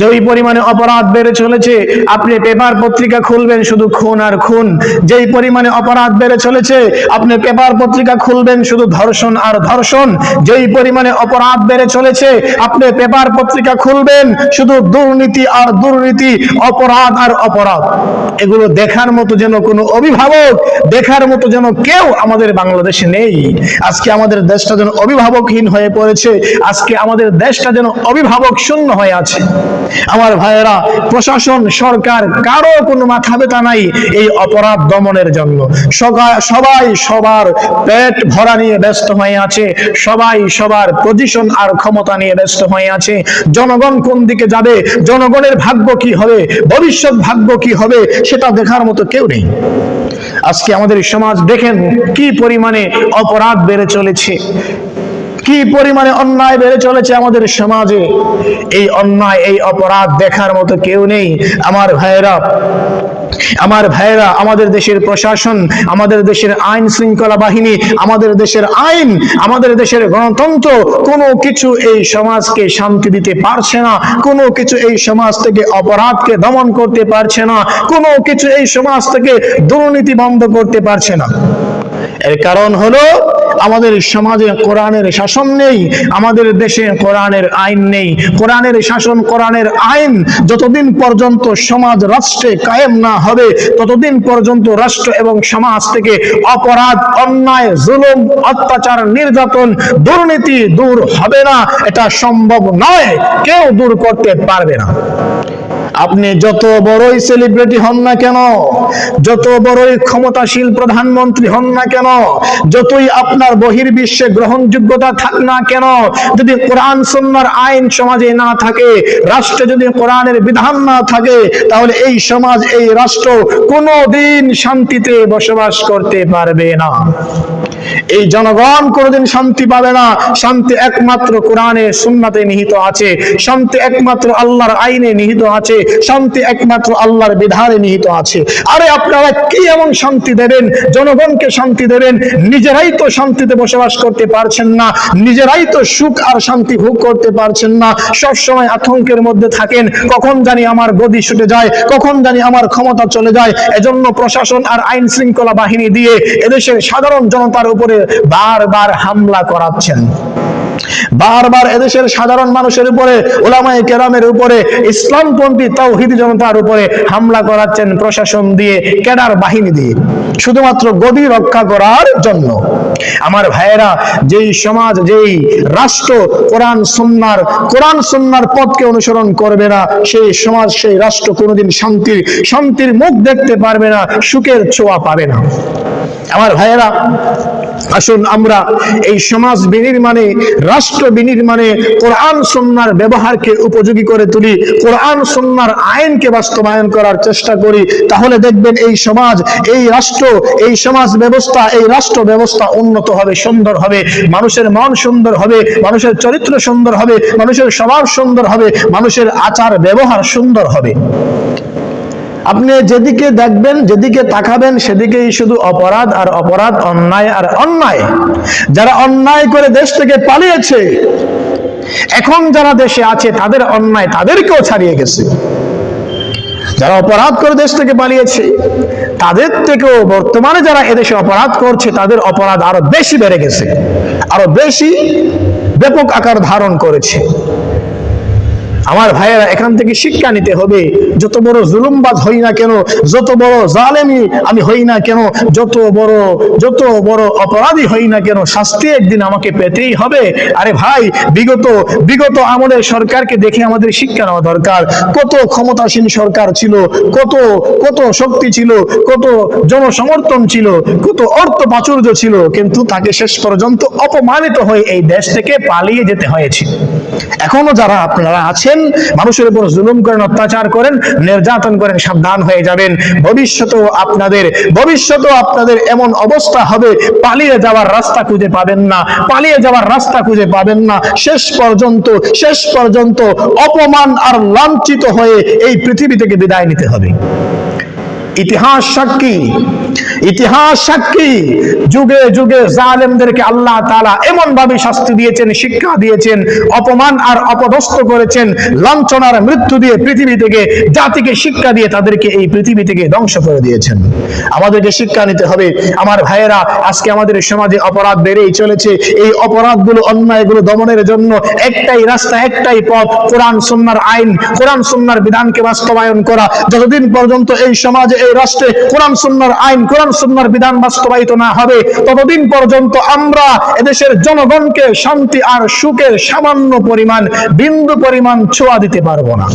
যেই পরিমাণে অপরাধ বেড়ে চলেছে, আপনি পেপার পত্রিকা খুলবেন শুধু খুন আর খুন। যেই পরিমাণে অপরাধ বেড়ে চলেছে, আপনি পেপার পত্রিকা খুলবেন শুধু ধর্ষণ আর ধর্ষণ। যেই পরিমাণে অপরাধ বেড়ে চলেছে, আপনি পেপার পত্রিকা খুলবেন শুধু দুর্নীতি আর দুর্নীতি, অপরাধ আর অপরাধ। এগুলো দেখার মতো যেন কোনো অভিভাবক, দেখার মতো যেন কেউ আমাদের বাংলাদেশে নেই। আজকে আমাদের দেশটা যেন অভিভাবকহীন হয়ে পড়েছে, আজকে আমাদের দেশটা যেন অভিভাবক শূন্য হয়ে আছে। আমার ভাইয়েরা, প্রশাসন, সরকার, কারও কোনো মাথা ব্যথা নাই এই অপরাধ দমনের জন্য। সবাই সবার পেট ভরা নিয়ে ব্যস্ত হয়ে আছে। সবাই সবার পজিশন আর ক্ষমতা নিয়ে ব্যস্ত হয়ে আছে। জনগণ কোন দিকে যাবে, জনগণের ভাগ্য কি হবে, ভবিষ্যৎ ভাগ্য কি হবে, সেটা দেখার মতো কেউ নেই। আজকে আমাদের সমাজ দেখেন কি পরিমাণে অপরাধ বেড়ে চলেছে। কি পরিমাণে অন্যায় বেড়ে চলেছে আমাদের সমাজে? এই অন্যায়, এই অপরাধ দেখার মতো কেউ নেই। আমার ভাইয়েরা আমার ভাইয়েরা, আমাদের দেশের প্রশাসন, আমাদের দেশের আইন শৃঙ্খলা বাহিনী, আমাদের দেশের আইন, আমাদের দেশের গণতন্ত্র, কোনো কিছু এই সমাজকে শান্তি দিতে পারছে না, কোনো কিছু এই সমাজ থেকে অপরাধকে দমন করতে পারছে না, কোনো কিছু এই সমাজ থেকে দুর্নীতি বন্ধ করতে পারছে না। এর কারণ হলো আমাদের সমাজে কোরআনের শাসন নেই, আমাদের দেশে কোরআনের আইন নেই। কোরআনের শাসন, কোরআনের আইন যতদিন পর্যন্ত সমাজ রাষ্ট্রে কায়েম না হবে, ততদিন পর্যন্ত রাষ্ট্র এবং সমাজ থেকে অপরাধ, অন্যায়, জুলুম, অত্যাচার, নির্যাতন, দুর্নীতি দূর হবে না। এটা সম্ভব নয়। কেউ দূর করতে পারবে না। আপনি যত বড়ই সেলিব্রিটি হন না কেন, যত বড়ই ক্ষমতাশীল প্রধানমন্ত্রী হন না কেন, যতই আপনার বহির্বিশ্বে গ্রহণযোগ্যতা থাক না কেন, যদি কোরআন সুন্নাহর আইন সমাজে না থাকে, রাষ্ট্রে যদি কোরআনের বিধান না থাকে, তাহলে এই সমাজ, এই রাষ্ট্র কোনোদিন শান্তিতে বসবাস করতে পারবে না। এই জনগণ কোনোদিন শান্তি পাবে না। শান্তি একমাত্র কোরআনে, সুন্নাতে নিহিত আছে। শান্তি একমাত্র আল্লাহর আইনে নিহিত আছে। শান্তি একমাত্র আল্লাহর বিধানে নিহিত আছে। আরে আপনারা কি এমন শান্তি দেবেন? জনগণকে শান্তি দেবেন? নিজেরাই তো শান্তিতে বসবাস করতে পারছেন না। নিজেরাই তো সুখ আর শান্তি ভোগ করতে পারছেন না। সব সময় আতঙ্কের মধ্যে থাকেন। কখন জানি আমার গদি ছুটে যায়? কখন জানি আমার ক্ষমতা চলে যায়? এজন্য প্রশাসন আর আইন শৃঙ্খলা বাহিনী দিয়ে এদেশের সাধারণ জনতার উপরে বারবার হামলা করাচ্ছেন। বারবার এদেশের সাধারণ মানুষের উপরে ওলামায়ে কেরামের উপরে, ইসলামপন্থী তাওহিদি জনতার উপরে হামলা করাচ্ছেন প্রশাসন দিয়ে, ক্যাডার বাহিনী দিয়ে। শুধুমাত্র গদি রক্ষা করার জন্য। আমার ভাইয়েরা, যেই সমাজ, যেই রাষ্ট্র কোরআন, সুন্নার কোরআন, সুন্নার পথকে অনুসরণ করবে না, সেই সমাজ, সেই রাষ্ট্র কোনোদিন শান্তির শান্তির মুখ দেখতে পারবে না, সুখের ছোঁয়া পাবে না। আমার ভাইয়েরা, আসুন আমরা এই সমাজ বিনির্মাণে রাষ্ট্র বিনির্মাণে কোরআন সন্ন্যার ব্যবহারকে উপযোগী করে তুলি, কোরআন সন্ন্যার আইনকে বাস্তবায়ন করার চেষ্টা করি, তাহলে দেখবেন এই সমাজ, এই রাষ্ট্র, এই সমাজ ব্যবস্থা, এই রাষ্ট্র ব্যবস্থা উন্নত হবে, সুন্দর হবে, মানুষের মন সুন্দর হবে, মানুষের চরিত্র সুন্দর হবে, মানুষের স্বভাব সুন্দর হবে, মানুষের আচার ব্যবহার সুন্দর হবে। আপনি যেদিকে দেখবেন, যেদিকে তাকাবেন, সেদিকেই শুধু অপরাধ আর অপরাধ, অন্যায় আর অন্যায়। যারা অন্যায় করে দেশ থেকে পালিয়েছে, এখন যারা দেশে আছে, তাদের অন্যায় তাদেরকেও ছাড়িয়ে গেছে। যারা অপরাধ করে দেশ থেকে পালিয়েছে, তাদের থেকেও বর্তমানে যারা এদেশে অপরাধ করছে, তাদের অপরাধ আরও বেশি বেড়ে গেছে, আরও বেশি ব্যাপক আকার ধারণ করেছে। আমার ভাইয়েরা, এখান থেকে শিক্ষা নিতে হবে। যত বড় জুলুমবাজ হই না কেন, যত বড় জালেমি আমি হই না কেন, যত বড় যত বড় অপরাধী হই না কেন, শাস্তি একদিন আমাকে পেতেই হবে। আরে ভাই, বিগত বিগত আমলের সরকারকে দেখে আমাদের শিক্ষা নেওয়া দরকার। কত ক্ষমতাসীন সরকার ছিল, কত কত শক্তি ছিল, কত জনসমর্থন ছিল, কত অর্থ প্রাচুর্য ছিল, কিন্তু তাকে শেষ পর্যন্ত অপমানিত হয়ে এই দেশ থেকে পালিয়ে যেতে হয়েছে। এখনও যারা আপনারা আছেন মানুষের উপর জুলুম করেন, অত্যাচার করেন, নির্যাতন করেন, সাবধান হয়ে যাবেন। ভবিষ্যতেও আপনাদের ভবিষ্যতেও আপনাদের এমন অবস্থা হবে, পালিয়ে যাওয়ার রাস্তা খুঁজে পাবেন না, পালিয়ে যাওয়ার রাস্তা খুঁজে পাবেন না। শেষ পর্যন্ত শেষ পর্যন্ত অপমান আর লাঞ্ছিত হয়ে এই পৃথিবী থেকে বিদায় নিতে হবে। ইতিহাস সাক্ষী ইতিহাস সাক্ষী। যুগে যুগে জালেমদেরকে আল্লাহ তাআলা এমন ভাবে শাস্তি দিয়েছেন, শিক্ষা দিয়েছেন, অপমান আর অপদস্থ করেছেন, লাঞ্ছনার মৃত্যু দিয়ে পৃথিবী থেকে, জাতিকে শিক্ষা দিয়ে তাদেরকে এই পৃথিবী থেকে ধ্বংস করে দিয়েছেন। আমাদেরকে শিক্ষা নিতে হবে। আমার ভাইয়েরা, আজকে আমাদের সমাজে অপরাধ বেড়েই চলেছে। এই অপরাধগুলো, অন্যায়গুলো দমনের জন্য একটাই রাস্তা, একটাই পথ, কোরআন সুন্নাহর আইন, কোরআন সুন্নাহর বিধানকে বাস্তবায়ন করা। যতদিন পর্যন্ত এই সমাজে এই রাষ্ট্রে কোরআন সুন্নার আইন, কোরআন সুন্নার বিধান বাস্তবায়িত না হবে। ততদিন পর্যন্ত আমরা এদেশের জনগণকে শান্তি আর সুখের সামান্য পরিমাণ, বিন্দু পরিমাণ ছোঁয়া দিতে পারব না।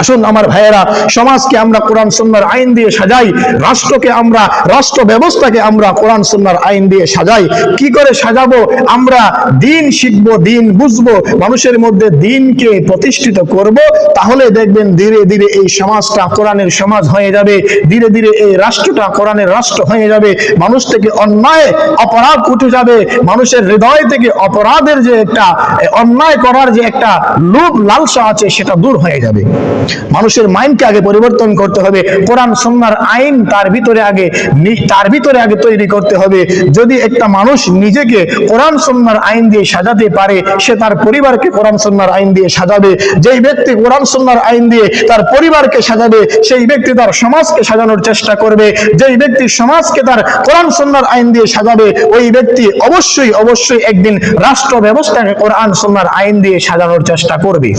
আসুন আমার ভাইয়েরা, সমাজকে আমরা কোরআন সুন্নাহর আইন দিয়ে সাজাই, রাষ্ট্রকে আমরা, রাষ্ট্র ব্যবস্থাকে আমরা কোরআন সুন্নাহর আইন দিয়ে সাজাই। কি করে সাজাবো? আমরা দিন শিখব, দিন বুঝব, মানুষের মধ্যে দিনকে প্রতিষ্ঠিত করব, তাহলে দেখবেন ধীরে ধীরে এই সমাজটা কোরআনের সমাজ হয়ে যাবে, ধীরে ধীরে এই রাষ্ট্রটা কোরআনের রাষ্ট্র হয়ে যাবে, মানুষ থেকে অন্যায়, অপরাধ উঠে যাবে, মানুষের হৃদয় থেকে অপরাধের যে একটা অন্যায় করার যে একটা লোভ লালসা আছে, সেটা দূর হয়ে যাবে। মানুষের মাইন্ডকে আগে পরিবর্তন করতে হবে। কোরআন সন্ন্যার আইন তার ভিতরে আগে তার ভিতরে আগে তৈরি করতে হবে। যদি একটা মানুষ নিজেকে কোরআন সন্ন্যার আইন দিয়ে সাজাতে পারে, সে তার পরিবারকে কোরআন সন্ন্যার আইন দিয়ে সাজাবে। যেই ব্যক্তি কোরআন সন্ন্যার আইন দিয়ে তার পরিবারকে সাজাবে, সেই ব্যক্তি তার সমাজকে সাজানোর চেষ্টা করবে। যেই ব্যক্তি সমাজকে তার কোরআন সন্ন্যার আইন দিয়ে সাজাবে, ওই ব্যক্তি অবশ্যই অবশ্যই একদিন রাষ্ট্র ব্যবস্থাকে কোরআন সন্ন্যার আইন দিয়ে সাজানোর চেষ্টা করবে।